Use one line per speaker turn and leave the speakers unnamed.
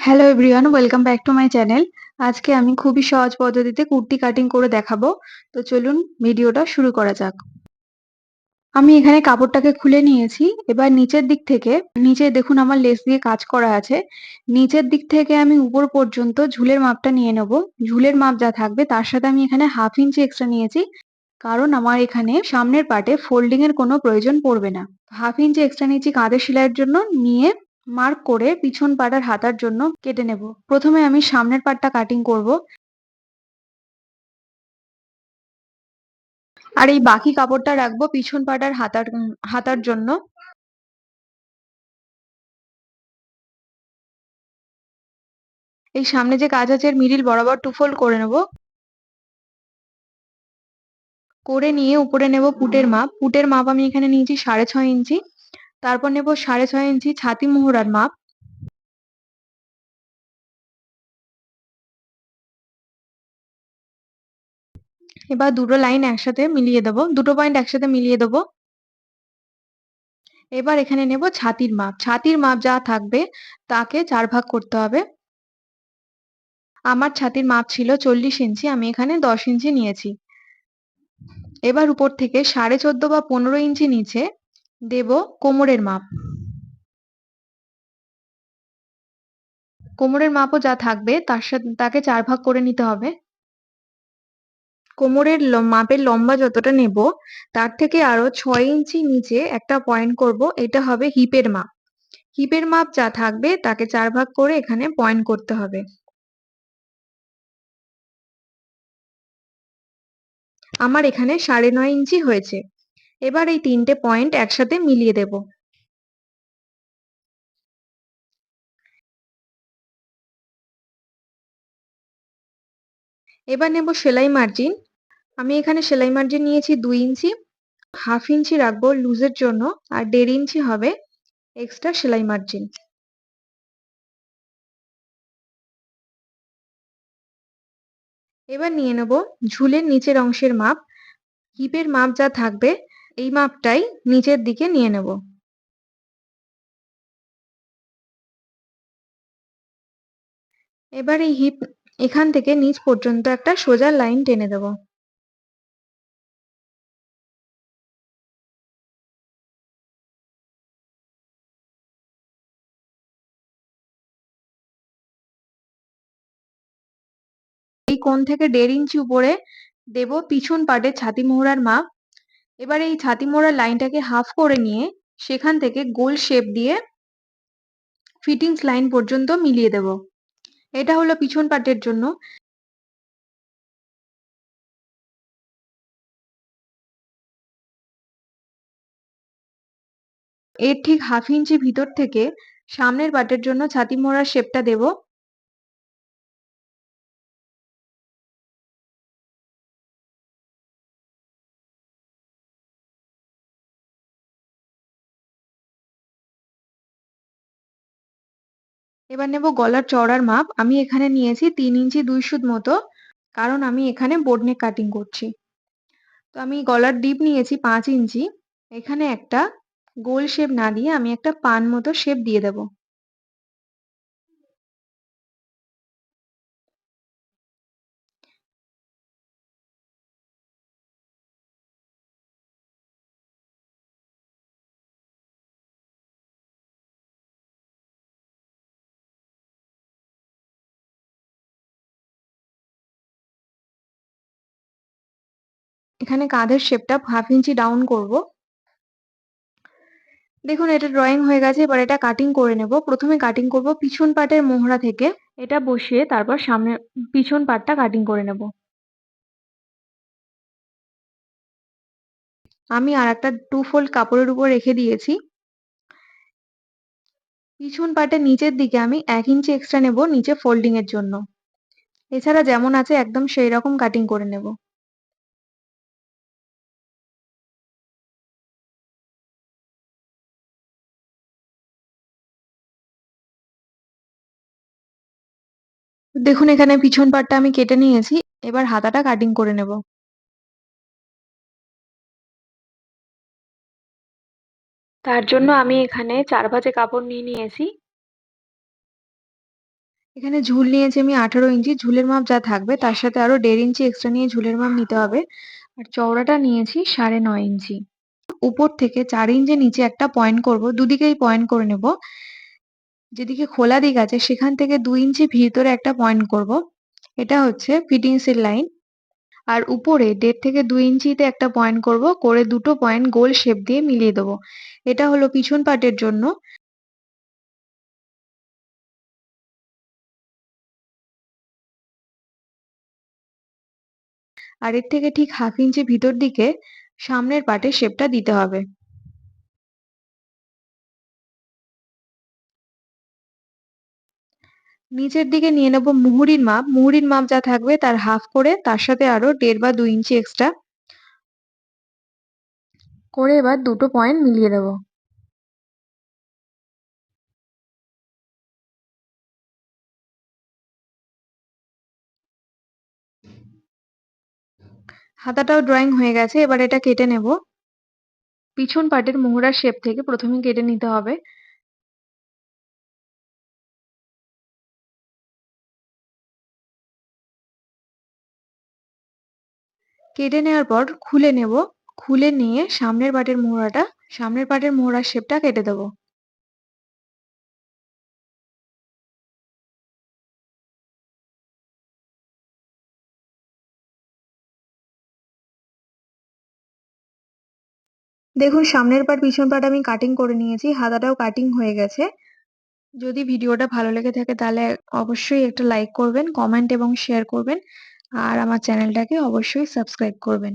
Hello everyone welcome back to my channel আজকে আমি খুবই সহজ পদ্ধতিতে কুর্তি কাটিং করে দেখাবো। তো চলুন ভিডিওটা শুরু করা যাক। আমি এখানে কাপড়টাকে খুলে নিয়েছি। এবার নিচের দিক থেকে, নিচে দেখুন আমার লেস দিয়ে কাজ করা আছে। নিচের দিক থেকে আমি উপর পর্যন্ত ঝুলের মাপটা নিয়ে নেব। ঝুলের মাপ যা থাকবে তার সাথে আমি এখানে হাফ ইঞ্চি এক্সট্রা নিয়েছি। কারণ আমার এখানে সামনের পার্টে ফোল্ডিং এর কোনো প্রয়োজন পড়বে না। হাফ ইঞ্চি এক্সট্রা নিয়েছি কাঁধের সেলাইয়ের জন্য। নিয়ে মার্ক করে পিছন পাটার হাতার জন্য কেটে নেব। প্রথমে আমি সামনের পাটটা কাটিং করব। আর এই বাকি কাপড়টা রাখব পিছন পাটার হাতার হাতার জন্য। এই সামনে যে কাজ আছে মিডিল বরাবর টু করে নেব। করে নিয়ে উপরে নেব পুটের মাপ। পুটের মাপ আমি এখানে নিয়েছি সাড়ে ছয় ইঞ্চি। তারপর নেব সাড়ে ছয় ইঞ্চি ছাতি মোহরার মাপ। এবার দুটো লাইন একসাথে মিলিয়ে দেবো, দুটো পয়েন্ট একসাথে মিলিয়ে দেবো। এবার এখানে নেব ছাতির মাপ। ছাতির মাপ যা থাকবে তাকে চার ভাগ করতে হবে। আমার ছাতির মাপ ছিল চল্লিশ ইঞ্চি, আমি এখানে দশ ইঞ্চি নিয়েছি। এবার উপর থেকে সাড়ে চোদ্দ বা পনেরো ইঞ্চি নিচে দেব কোমরের মাপ। কোমরের মাপও যা থাকবে, তার সাথে, তাকে চার ভাগ করে নিতে হবে। কোমরের মাপের লম্বা যতটা নেব, তার থেকে আরও ছয় ইঞ্চি নিচে একটা পয়েন্ট করব, এটা হবে হিপের মাপ। হিপের মাপ যা থাকবে, তাকে চার ভাগ করে এখানে পয়েন্ট করতে হবে। আমার এখানে সাড়ে নয় ইঞ্চি হয়েছে। এবার এই তিনটে পয়েন্ট একসাথে মিলিয়ে দেব। এবার নেব সেলাই মার্জিন আমি এখানে সেলাই মার্জিন নিয়েছি দুই ইঞ্চি। হাফ ইঞ্চি রাখব লুজের জন্য, আর দেড় ইঞ্চি হবে এক্সট্রা সেলাই মার্জিন এবার নিয়ে নেব ঝুলের নিচের অংশের মাপ। হিপের মাপ যা থাকবে এই মাপটাই নিচের দিকে নিয়ে নেব। এবার এই হিপ এখান থেকে নিচ পর্যন্ত একটা সোজা লাইন টেনে দেব। এই কোণ থেকে দেড় ইঞ্চি উপরে দেব পিছন পাটের ছাতি মোহরার মাপ। এবার এই ছাতি মোড়ার লাইনটাকে হাফ করে নিয়ে সেখান থেকে গোল শেপ দিয়ে ফিটিংস লাইন পর্যন্ত মিলিয়ে দেব। এটা হলো পিছন পাটের জন্য। এর ঠিক হাফ ইঞ্চি ভিতর থেকে সামনের পাটের জন্য ছাতি মোড়ার শেপটা দেব। এবার নেব গলার চওড়ার মাপ। আমি এখানে নিয়েছি তিন ইঞ্চি দুই সুদ মতো, কারণ আমি এখানে বোর্ডনে কাটিং করছি। তো আমি গলার ডিপ নিয়েছি পাঁচ ইঞ্চি। এখানে একটা গোল শেপ না দিয়ে আমি একটা পান মতো শেপ দিয়ে দেব। এখানে কাঁধের শেপটা হাফ ইঞ্চি ডাউন করব। দেখুন, এটা ড্রয়িং হয়ে গেছে, এবার এটা কাটিং করে নেব। প্রথমে কাটিং করব পিছন পাটের মোহরা থেকে। এটা বসিয়ে তারপর সামনে পিছন পাটটা কাটিং করে নেব। আমি আর একটা টু ফোল্ড কাপড়ের উপর রেখে দিয়েছি। পিছন পাটের নিচের দিকে আমি এক ইঞ্চি এক্সট্রা নেব, নিচে ফোল্ডিং এর জন্য। এছাড়া যেমন আছে, একদম সেই রকম কাটিং করে নেব। দেখুন এখানে পিছন পাটটা আমি কেটে নিয়েছি। এবার হাতাটা কাটিং করে নেব। তার জন্য আমি এখানে চার ভাঁজে কাপড় নিয়ে নিয়েছি। এখানে ঝুল নিয়েছি আমি আঠারো ইঞ্চি। ঝুলের মাপ যা থাকবে তার সাথে আরও দেড় ইঞ্চি এক্সট্রা নিয়ে ঝুলের মাপ নিতে হবে। আর চওড়াটা নিয়েছি সাড়ে নয় ইঞ্চি। উপর থেকে চার ইঞ্চি নিচে একটা পয়েন্ট করব। দুদিকেই পয়েন্ট করে নেব। যেদিকে খোলা দিক আছে, সেখান থেকে দু ইঞ্চি ভিতরে একটা পয়েন্ট করব। এটা হচ্ছে ফিটিংস এর লাইন আর উপরে দেড় থেকে দুই ইঞ্চিতে একটা পয়েন্ট করব, করে দুটো পয়েন্ট গোল শেপ দিয়ে মিলিয়ে দেবো। এটা হলো পিছন পাটের জন্য। আর এর থেকে ঠিক হাফ ইঞ্চি ভিতর দিকে সামনের পাটের শেপটা দিতে হবে। নিচের দিকে নিয়ে নেব মুহুরির মাপ। মুহুরির মাপ যা থাকবে তার হাফ করে, তার সাথে আরও দেড় বা দুই ইঞ্চি এক্সট্রা করে এবার দুটো পয়েন্ট মিলিয়ে দেব হাতাটাও ড্রয়িং হয়ে গেছে, এবার এটা কেটে নেব। পিছন পাটের মোহরার শেপ থেকে প্রথমে কেটে নিতে হবে। কেটে নেওয়ার পর খুলে নেব। খুলে নিয়ে সামনের পাটের মোহরাটা, সামনের পাটের মোহরার শেপটা কেটে দেবো। দেখুন, সামনের পাট, পিছন পাট আমি কাটিং করে নিয়েছি। হাতাটাও কাটিং হয়ে গেছে। যদি ভিডিওটা ভালো লেগে থাকে তাহলে অবশ্যই একটা লাইক করবেন কমেন্ট এবং শেয়ার করবেন। আর আমার চ্যানেলটাকে অবশ্যই সাবস্ক্রাইব করবেন।